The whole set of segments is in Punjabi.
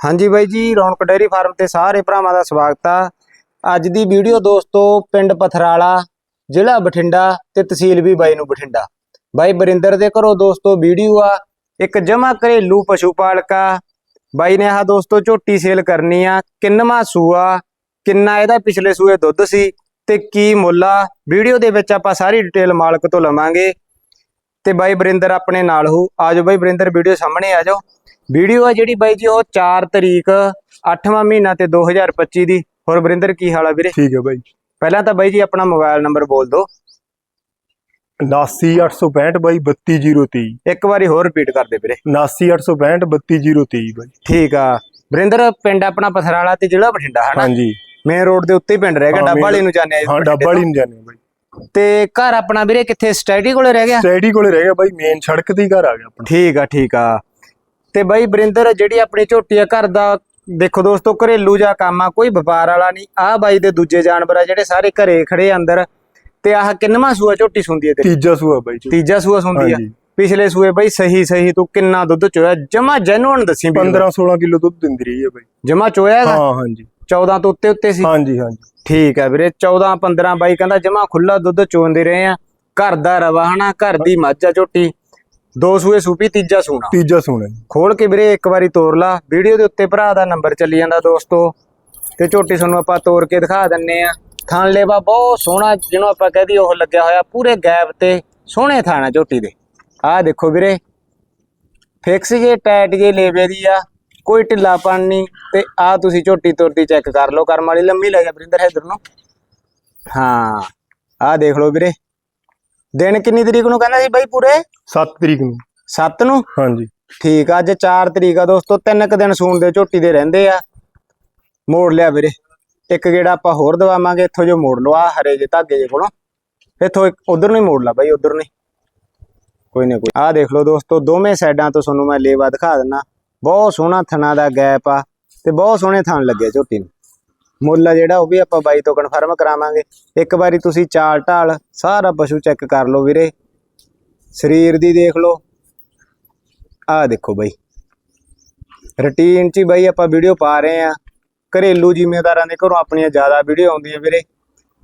ਹਾਂਜੀ ਬਾਈ ਜੀ, ਰੌਣਕ ਡੇਅਰੀ ਫਾਰਮ ਤੇ ਸਾਰੇ ਭਰਾਵਾਂ ਦਾ ਸਵਾਗਤ ਆ। ਅੱਜ ਦੀ ਵੀਡੀਓ ਦੋਸਤੋ, ਪਿੰਡ ਪਥਰਾਲਾ, ਜ਼ਿਲ੍ਹਾ ਬਠਿੰਡਾ ਤੇ ਤਹਿਸੀਲ ਵੀ ਬਾਈ ਨੂੰ ਬਠਿੰਡਾ। ਬਾਈ ਬਰਿੰਦਰ ਦੇ ਘਰੋਂ ਦੋਸਤੋ ਵੀਡੀਓ ਆ, ਇੱਕ ਜਮਾ ਘਰੇਲੂ ਪਸ਼ੂ ਪਾਲਕਾ। ਬਾਈ ਨੇ ਆਹ ਦੋਸਤੋ ਝੋਟੀ ਸੇਲ ਕਰਨੀ ਆ, ਕਿੰਨਵਾਂ ਸੂਆ ਕਿੰਨਾ ਇਹਦਾ ਪਿਛਲੇ ਸੂਏ ਦੁੱਧ ਸੀ ਤੇ ਕੀ ਮੁੱਲ ਆ। ਵੀਡੀਓ ਦੇ ਵਿੱਚ ਆਪਾਂ ਸਾਰੀ ਡਿਟੇਲ ਮਾਲਕ ਤੋਂ ਲਵਾਂਗੇ। ਤੇ ਬਾਈ ਬਰਿੰਦਰ ਆਪਣੇ ਨਾਲ ਹੋ ਆਜੋ ਬਾਈ ਬਰਿੰਦਰ, ਵੀਡੀਓ ਸਾਹਮਣੇ ਆ ਜਾਓ। ਵੀਡੀਓ ਆ ਜਿਹੜੀ ਬਾਈ ਜੀ ਉਹ 4 ਤਰੀਕ 8ਵਾਂ ਮਹੀਨਾ ਤੇ 2025 ਦੀ। ਹੋਰ ਬਰਿੰਦਰ ਕੀ ਹਾਲ ਆ ਵੀਰੇ? ਠੀਕ ਹੈ ਬਾਈ। ਪਹਿਲਾਂ ਤਾਂ ਬਾਈ ਜੀ ਆਪਣਾ ਮੋਬਾਈਲ ਨੰਬਰ ਬੋਲ ਦਿਓ। 79865 ਬਾਈ 32023 ਇੱਕ ਵਾਰੀ ਹੋਰ ਰਿਪੀਟ ਕਰ ਦੇ ਵੀਰੇ। 79865 32023 ਬਾਈ। ਠੀਕ ਆ। ਬਰਿੰਦਰ ਪਿੰਡ ਆਪਣਾ ਪਥਰਾਲਾ ਤੇ ਜ਼ਿਲ੍ਹਾ ਬਠਿੰਡਾ ਹਨਾ? ਹਾਂਜੀ। ਮੇਨ ਰੋਡ ਦੇ ਉੱਤੇ ਹੀ ਪਿੰਡ ਰਹਿ ਗਿਆ ਹਾਂ, ਡੱਬਾ main- ਵਾਲੀ ਨੂੰ ਜਾਂਦੇ ਆ ਜੀ ਹਾਂ ਬਠਿੰਡੇ ਡੱਬਾ ਵਾਲੀ ਨੂੰ ਜਾਣੇ ਬਾਈ। ਤੇ ਘਰ ਆਪਣਾ ਵੀਰੇ ਕਿੱਥੇ? ਸਟੈਡੀ ਕੋਲੇ ਰਹਿ ਗਿਆ? ਸਟੈਡੀ ਕੋਲੇ ਰਹਿ ਗਿਆ ਬਾਈ ਮੇਨ ਸੜਕ ਤੇ ਹੀ ਘਰ ਆ ਗਿਆ ਆਪਣਾ। ਠੀਕ ਆ ਠੀਕ ਆ। ਤੇ ਬਾਈ ਬਰਿੰਦਰ ਜਿਹੜੀ ਆਪਣੀ ਝੋਟੀ ਆ ਘਰ ਦਾ ਦੇਖੋ ਦੋਸਤੋ ਘਰੇਲੂ ਜਾਂ ਕੰਮ ਆ ਕੋਈ ਵਪਾਰ ਵਾਲਾ ਨਹੀਂ। ਆਹ ਬਾਈ ਦੇ ਦੂਜੇ ਜਾਨਵਰ ਆ ਜਿਹੜੇ ਸਾਰੇ ਘਰੇ ਖੜੇ ਅੰਦਰ। ਤੇ ਆਹ ਕਿੰਨਵਾਂ ਸੂਆ ਝੋਟੀ ਸੁੰਦੀ ਹੈ ਤੇ ਤੀਜਾ ਸੂਆ ਬਾਈ ਜੀ ਤੀਜਾ ਸੂਆ ਸੁੰਦੀ ਆ। ਪਿਛਲੇ ਸੂਏ ਬਾਈ ਸਹੀ ਸਹੀ ਤੂੰ ਕਿੰਨਾ ਦੁੱਧ ਚੋਇਆ? ਜਮਾ ਜੈਨੂਨ ਦੱਸੀ 15 16 ਕਿਲੋ ਦੁੱਧ ਦਿੰਦੀ ਰਹੀ ਹੈ ਬਾਈ। ਜਮਾ ਚੋਇਆ ਹੈਗਾ ਹਾਂ ਹਾਂਜੀ। 14 ਤੋਂ ਉੱਤੇ ਉੱਤੇ ਸੀ? ਹਾਂਜੀ ਹਾਂਜੀ। ਠੀਕ ਹੈ ਵੀਰੇ 14 15 ਬਾਈ ਕਹਿੰਦਾ ਜਮਾ ਖੁੱਲਾ ਦੁੱਧ ਚੋਂਦੇ ਰਹੇ ਆ। ਘਰ ਦਾ ਰਵਾ ਹਨਾ ਘਰ ਦੀ ਮੱਝ ਆ ਝੋਟੀ। ਦੋ ਸੂਏ ਸੂਪੀ ਤੀਜਾ ਸੂਣਾ। ਤੀਜਾ ਸੂਣਾ ਜੀ। ਖੋਲ ਕੇ ਵੀਰੇ ਇੱਕ ਵਾਰੀ ਤੋਰ ਲਾ। ਵੀਡੀਓ ਦੇ ਉੱਤੇ ਭਰਾ ਦਾ ਨੰਬਰ ਚੱਲੀ ਜਾਂਦਾ ਦੋਸਤੋ। ਤੇ ਝੋਟੀ ਤੁਹਾਨੂੰ ਆਪਾਂ ਤੋਰ ਕੇ ਦਿਖਾ ਦਿੰਨੇ ਆ। ਥਣ ਲੇਵਾ ਬਹੁਤ ਸੋਹਣਾ ਜਿਹਨੂੰ ਆਪਾਂ ਕਹਦੀ ਉਹ ਲੱਗਿਆ ਹੋਇਆ ਪੂਰੇ ਗੈਪ ਤੇ ਸੋਹਣੇ ਥਾਣਾ ਝੋਟੀ ਦੇ। ਆਹ ਦੇਖੋ ਵੀਰੇ। ਫਿਕਸ ਜੇ ਟਾਈਟ ਜੇ ਲੇਵੇ ਦੀ ਆ। ਕੋਈ ਢਿੱਲਾਪਣ ਨਹੀਂ। ਤੇ ਆ ਤੁਸੀਂ ਝੋਟੀ ਤੁਰਦੀ ਚੈੱਕ ਕਰ ਲਓ। ਕਰਮ ਵਾਲੀ ਲੰਮੀ ਲੈ ਜਾ ਵਰਿੰਦਰ ਇਧਰ ਨੂੰ। ਹਾਂ। ਆਹ ਦੇਖ ਲਓ ਵੀਰੇ। ਦਿਨ ਕਿੰਨੀ ਤਰੀਕ ਨੂੰ ਕਹਿੰਦਾ ਸੀ ਬਾਈ ਪੂਰੇ? 7 ਤਰੀਕ ਨੂੰ। 7 ਨੂੰ? ਹਾਂਜੀ। ਠੀਕ ਆ ਅੱਜ 4 ਤਰੀਕ ਆ ਦੋਸਤੋ ਤਿੰਨ ਕੁ ਦਿਨ ਸੂਣ ਦੇ ਝੋਟੀ ਦੇ ਰਹਿੰਦੇ ਆ। ਮੋੜ ਲਿਆ ਵੀਰੇ। ਇੱਕ ਗੇੜਾ ਆਪਾਂ ਹੋਰ ਦਵਾਵਾਂਗੇ ਇੱਥੋਂ ਜੋ ਮੋੜ ਲਓ ਆ ਹਰੇ ਜੇ ਧਾਗੇ ਜੇ ਕੋਲੋਂ। ਇੱਥੋਂ ਉਧਰ ਨੂੰ ਹੀ ਮੋੜ ਲਾ ਬਾਈ ਉਧਰ ਨਹੀਂ ਕੋਈ ਨਾ ਕੋਈ। ਆਹ ਦੇਖ ਲਓ ਦੋਸਤੋ ਦੋਵੇਂ ਸਾਈਡਾਂ ਤੋਂ ਤੁਹਾਨੂੰ ਮੈਂ ਲੇਵਾ ਦਿਖਾ ਦਿੰਨਾ। ਬਹੁਤ ਸੋਹਣਾ ਥਣਾ ਦਾ ਗੈਪ ਆ ਤੇ ਬਹੁਤ ਸੋਹਣੇ ਥਣ ਲੱਗੇ ਝੋਟੀ ਨੂੰ। ਮੁੱਲ ਆ ਜਿਹੜਾ, ਉਹ ਵੀ ਆਪਾਂ ਬਾਈ ਤੋਂ ਕਨਫਰਮ ਕਰਾਵਾਂਗੇ। ਇੱਕ ਵਾਰੀ ਤੁਸੀਂ ਚਾਲ ਢਾਲ ਸਾਰਾ ਪਸ਼ੂ ਚੈੱਕ ਕਰ ਲਓ ਵੀਰੇ। ਸਰੀਰ ਦੀ ਦੇਖ ਲਓ। ਆਹ ਦੇਖੋ ਬਾਈ। ਰੁਟੀਨ 'ਚ ਹੀ ਬਾਈ ਆਪਾਂ ਵੀਡੀਓ ਪਾ ਰਹੇ ਆ ਘਰੇਲੂ ਜ਼ਿਮੀਂਦਾਰਾਂ ਦੇ ਘਰੋਂ ਆਪਣੀਆਂ ਜ਼ਿਆਦਾ ਵੀਡੀਓ ਆਉਂਦੀ ਹੈ ਵੀਰੇ।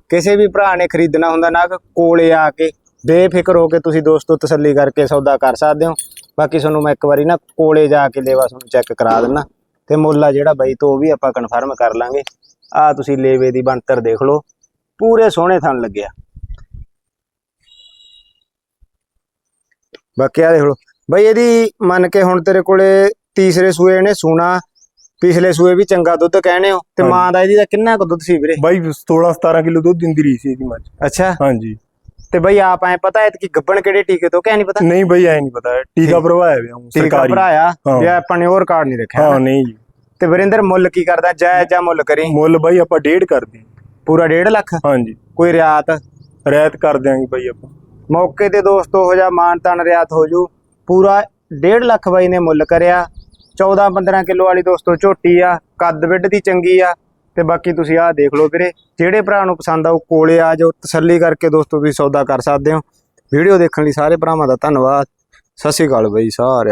ਕਿਸੇ ਵੀ ਭਰਾ ਨੇ ਖਰੀਦਣਾ ਹੁੰਦਾ ਨਾ, ਕਿ ਕੋਲੇ ਆ ਕੇ ਬੇਫਿਕਰ ਹੋ ਕੇ ਤੁਸੀਂ ਦੋਸਤੋ ਤਸੱਲੀ ਕਰਕੇ ਸੌਦਾ ਕਰ ਸਕਦੇ ਹੋ। ਬਾਕੀ ਤੁਹਾਨੂੰ ਮੈਂ ਇੱਕ ਵਾਰੀ ਨਾ ਕੋਲੇ ਜਾ ਕੇ ਲੇਵਾ ਤੁਹਾਨੂੰ ਚੈੱਕ ਕਰਾ ਦਿੰਨਾ। ਤੇ ਮੁੱਲ ਆ ਜਿਹੜਾ ਬਾਈ ਤੋਂ ਉਹ ਵੀ ਆਪਾਂ ਕਨਫਰਮ ਕਰ ਲਾਂਗੇ। ਆ ਤੁਸੀਂ ਲੇਵੇ ਦੀ ਬਣਤਰ ਦੇਖ ਲਓ। ਪੂਰੇ ਸੋਹਣੇ ਥਣ ਲੱਗਿਆ ਬਾਕੀ ਆ ਦੇਖ ਲਓ। ਬਈ ਇਹਦੀ ਮੰਨ ਕੇ ਹੁਣ ਤੇਰੇ ਕੋਲੇ ਤੀਸਰੇ ਸੂਏ ਨੇ ਸੂਣਾ ਪਿਛਲੇ ਸੂਏ ਵੀ ਚੰਗਾ ਦੁੱਧ ਕਹਿਣੇ ਹੋ। ਤੇ। ਮਾਂ ਦਾ ਇਹਦੀ ਦਾ ਕਿੰਨਾ ਕੁ ਦੁੱਧ ਸੀ ਵੀਰੇ? ਬਾਈ 16 17 ਕਿਲੋ ਦੁੱਧ ਦਿੰਦੀ ਰਹੀ ਸੀ ਇਹਦੀ ਮੱਝ ਅੱਛਾ। ਹਾਂਜੀ। ਤੇ ਬਈ ਆਪ ਐ ਪਤਾ ਹੈ ਕਿ ਗੱਬਣ ਕਿਹੜੇ ਟੀਕੇ ਤੋਂ ਕਹਿ ਨਹੀਂ ਪਤਾ? ਨਹੀਂ ਬਾਈ ਐ ਨਹੀਂ ਪਤਾ ਟੀਕਾ ਭਰਵਾਇਆ ਹੋਇਆ ਹੂੰ ਟੀਕਾ ਸਰਕਾਰੀ। ਭਰਾਇਆ। ਜਾਂ ਆਪਾਂ ਨੇ ਹੋਰ ਕਾਰਡ ਨਹੀਂ ਰੱਖਿਆ ਹਾਂ। ਨਹੀਂ ਜੀ। ਤੇ ਵਰਿੰਦਰ ਮੁੱਲ ਕੀ ਕਰਦਾ? ਜਾਇਜ਼ ਜਾਂ ਮੁੱਲ ਕਰੀ। ਮੁੱਲ ਬਾਈ ਆਪਾਂ ਡੇਢ ਕਰਦੇ ਹਾਂ। ਪੂਰਾ 1.5 ਲੱਖ? ਹਾਂਜੀ। ਕੋਈ ਰਿਆਤ? ਰਹਿਤ ਕਰ ਦਿਆਂਗੇ ਬਾਈ ਆਪਾਂ। ਮੌਕੇ ਤੇ ਦੋਸਤੋ ਹੋ ਜਾ ਮਾਨ ਤਾਨ ਰਿਆਤ ਹੋ ਜੂ। ਪੂਰਾ 1.5 ਲੱਖ ਬਾਈ ਨੇ ਮੁੱਲ ਕਰਿਆ। 14 15 ਕਿਲੋ ਵਾਲੀ ਦੋਸਤੋ ਝੋਟੀ ਆ। ਕੱਦ ਵਿੱਡ ਦੀ ਚੰਗੀ ਆ। ਤੇ ਬਾਕੀ ਤੁਸੀਂ ਆਹ ਦੇਖ ਲਓ ਵੀਰੇ ਜਿਹੜੇ ਭਰਾ ਨੂੰ ਪਸੰਦ ਆਉ ਕੋਲੇ ਆ ਜਾਓ। ਤਸੱਲੀ ਕਰਕੇ ਦੋਸਤੋ ਤੁਸੀਂ ਸੌਦਾ ਕਰ ਸਕਦੇ ਹੋ। ਵੀਡੀਓ ਦੇਖਣ ਲਈ ਸਾਰੇ ਭਰਾਵਾਂ ਦਾ ਧੰਨਵਾਦ। ਸਤਿ ਸ਼੍ਰੀ ਅਕਾਲ ਬਾਈ ਸਾਰਿਆਂ ਨੂੰ।